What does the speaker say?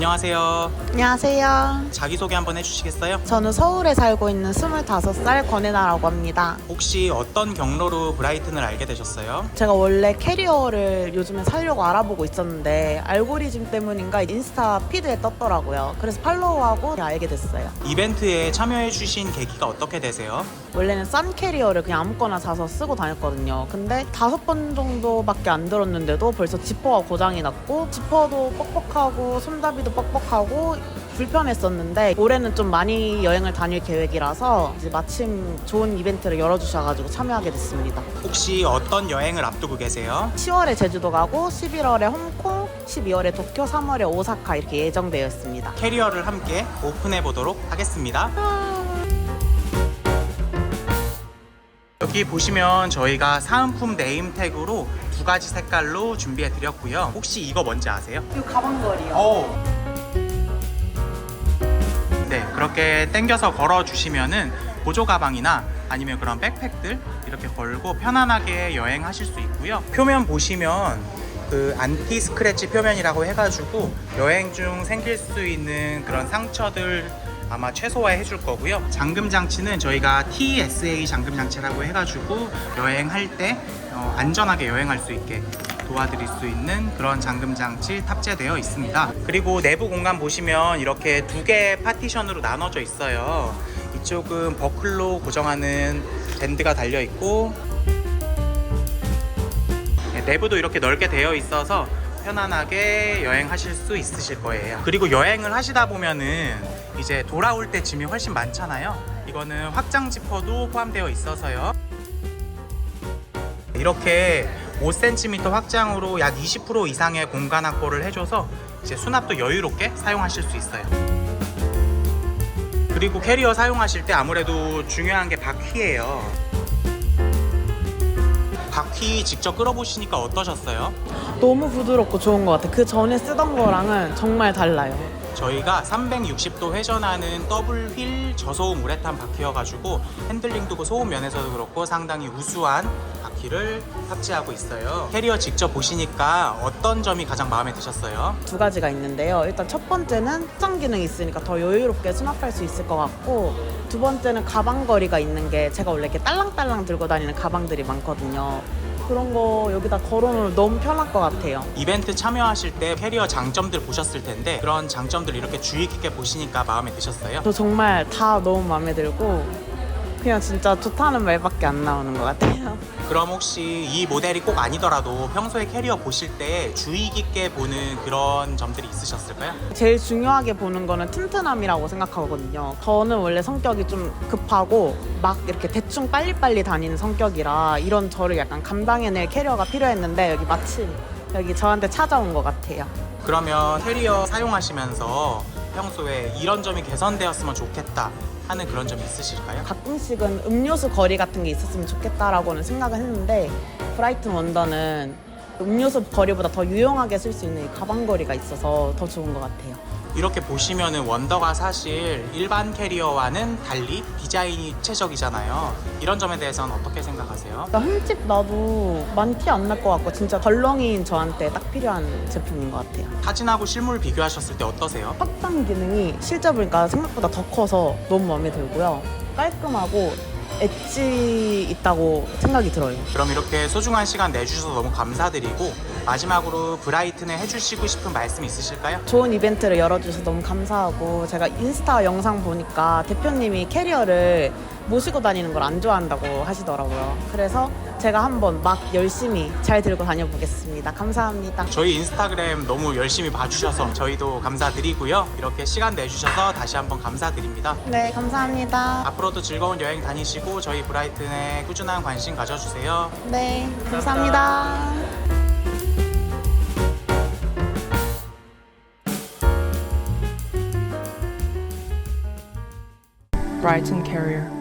안녕하세요. 안녕하세요. 자기소개 한번 해주시겠어요? 저는 서울에 살고 있는 25살 권혜나라고 합니다. 혹시 어떤 경로로 브라이튼을 알게 되셨어요? 제가 원래 캐리어를 요즘에 살려고 알아보고 있었는데 알고리즘 때문인가 인스타 피드에 떴더라고요. 그래서 팔로우하고 알게 됐어요. 이벤트에 참여해주신 계기가 어떻게 되세요? 원래는 싼 캐리어를 그냥 아무거나 사서 쓰고 다녔거든요. 근데 다섯 번 정도밖에 안 들었는데도 벌써 지퍼가 고장이 났고 지퍼도 뻑뻑하고 손잡이 도 뻑뻑하고 불편했었는데 올해는 좀 많이 여행을 다닐 계획이라서 이제 마침 좋은 이벤트를 열어주셔가지고 참여하게 됐습니다. 혹시 어떤 여행을 앞두고 계세요? 10월에 제주도 가고 11월에 홍콩, 12월에 도쿄, 3월에 오사카 이렇게 예정되어 있습니다. 캐리어를 함께 오픈해 보도록 하겠습니다. 여기 보시면 저희가 사은품 네임 태그로 두 가지 색깔로 준비해 드렸고요. 혹시 이거 뭔지 아세요? 이 가방걸이요. 오. 네, 그렇게 당겨서 걸어 주시면은 보조 가방이나 아니면 그런 백팩들 이렇게 걸고 편안하게 여행하실 수 있고요. 표면 보시면 그 안티 스크래치 표면이라고 해가지고 여행 중 생길 수 있는 그런 상처들 아마 최소화해 줄 거고요. 잠금 장치는 저희가 TSA 잠금 장치라고 해가지고 여행할 때 어, 안전하게 여행할 수 있게 도와드릴 수 있는 그런 잠금 장치 탑재되어 있습니다. 그리고 내부 공간 보시면 이렇게 두개 파티션으로 나눠져 있어요. 이쪽은 버클로 고정하는 밴드가 달려 있고 네, 내부도 이렇게 넓게 되어 있어서 편안하게 여행하실 수 있으실 거예요. 그리고 여행을 하시다 보면은 이제 돌아올 때 짐이 훨씬 많잖아요. 이거는 확장 지퍼도 포함되어 있어서요. 이렇게 5cm 확장으로 약 20% 이상의 공간 확보를 해줘서 이제 수납도 여유롭게 사용하실 수 있어요. 그리고 캐리어 사용하실 때 아무래도 중요한 게 바퀴예요. 바퀴 직접 끌어보시니까 어떠셨어요? 너무 부드럽고 좋은 것 같아요. 그 전에 쓰던 거랑은 정말 달라요. 저희가 360도 회전하는 더블 휠 저소음 우레탄 바퀴여가지고 핸들링도 그 소음 면에서도 그렇고 상당히 우수한 바퀴를 탑재하고 있어요. 캐리어 직접 보시니까 어떤 점이 가장 마음에 드셨어요? 두 가지가 있는데요. 일단 첫 번째는 확장 기능이 있으니까 더 여유롭게 수납할 수 있을 것 같고 두 번째는 가방 거리가 있는 게 제가 원래 이렇게 딸랑딸랑 들고 다니는 가방들이 많거든요. 그런 거 여기다 걸어놓으면 너무 편할 것 같아요. 이벤트 참여하실 때 캐리어 장점들 보셨을 텐데 그런 장점들 이렇게 주의 깊게 보시니까 마음에 드셨어요? 저 정말 다 너무 마음에 들고 그냥 진짜 좋다는 말밖에 안 나오는 것 같아요. 그럼 혹시 이 모델이 꼭 아니더라도 평소에 캐리어 보실 때 주의 깊게 보는 그런 점들이 있으셨을까요? 제일 중요하게 보는 거는 튼튼함이라고 생각하거든요. 저는 원래 성격이 좀 급하고 막 이렇게 대충 빨리빨리 다니는 성격이라 이런 저를 약간 감당해낼 캐리어가 필요했는데 여기 마침 여기 저한테 찾아온 것 같아요. 그러면 캐리어 사용하시면서 평소에 이런 점이 개선되었으면 좋겠다 하는 그런 점이 있으실까요? 가끔씩은 음료수 거리 같은 게 있었으면 좋겠다라고는 생각을 했는데 브라이튼 원더는 음료수 거리보다 더 유용하게 쓸 수 있는 이 가방 거리가 있어서 더 좋은 것 같아요. 이렇게 보시면은 원더가 사실 일반 캐리어와는 달리 디자인이 입체적이잖아요. 이런 점에 대해서는 어떻게 생각하세요? 그러니까 흠집 나도 많이 티 안 날 것 같고 진짜 덜렁이인 저한테 딱 필요한 제품인 것 같아요. 사진하고 실물 비교하셨을 때 어떠세요? 확장 기능이 실제 보니까 생각보다 더 커서 너무 마음에 들고요. 깔끔하고 엣지 있다고 생각이 들어요. 그럼 이렇게 소중한 시간 내주셔서 너무 감사드리고 마지막으로 브라이튼에 해주시고 싶은 말씀 있으실까요? 좋은 이벤트를 열어주셔서 너무 감사하고 제가 인스타 영상 보니까 대표님이 캐리어를 모시고 다니는 걸 안 좋아한다고 하시더라고요. 그래서 제가 한번 막 열심히 잘 들고 다녀보겠습니다. 감사합니다. 저희 인스타그램 너무 열심히 봐주셔서 저희도 감사드리고요. 이렇게 시간 내주셔서 다시 한번 감사드립니다. 네, 감사합니다. 앞으로도 즐거운 여행 다니시고 저희 브라이튼에 꾸준한 관심 가져주세요. 네, 감사합니다. Brighton Carrier.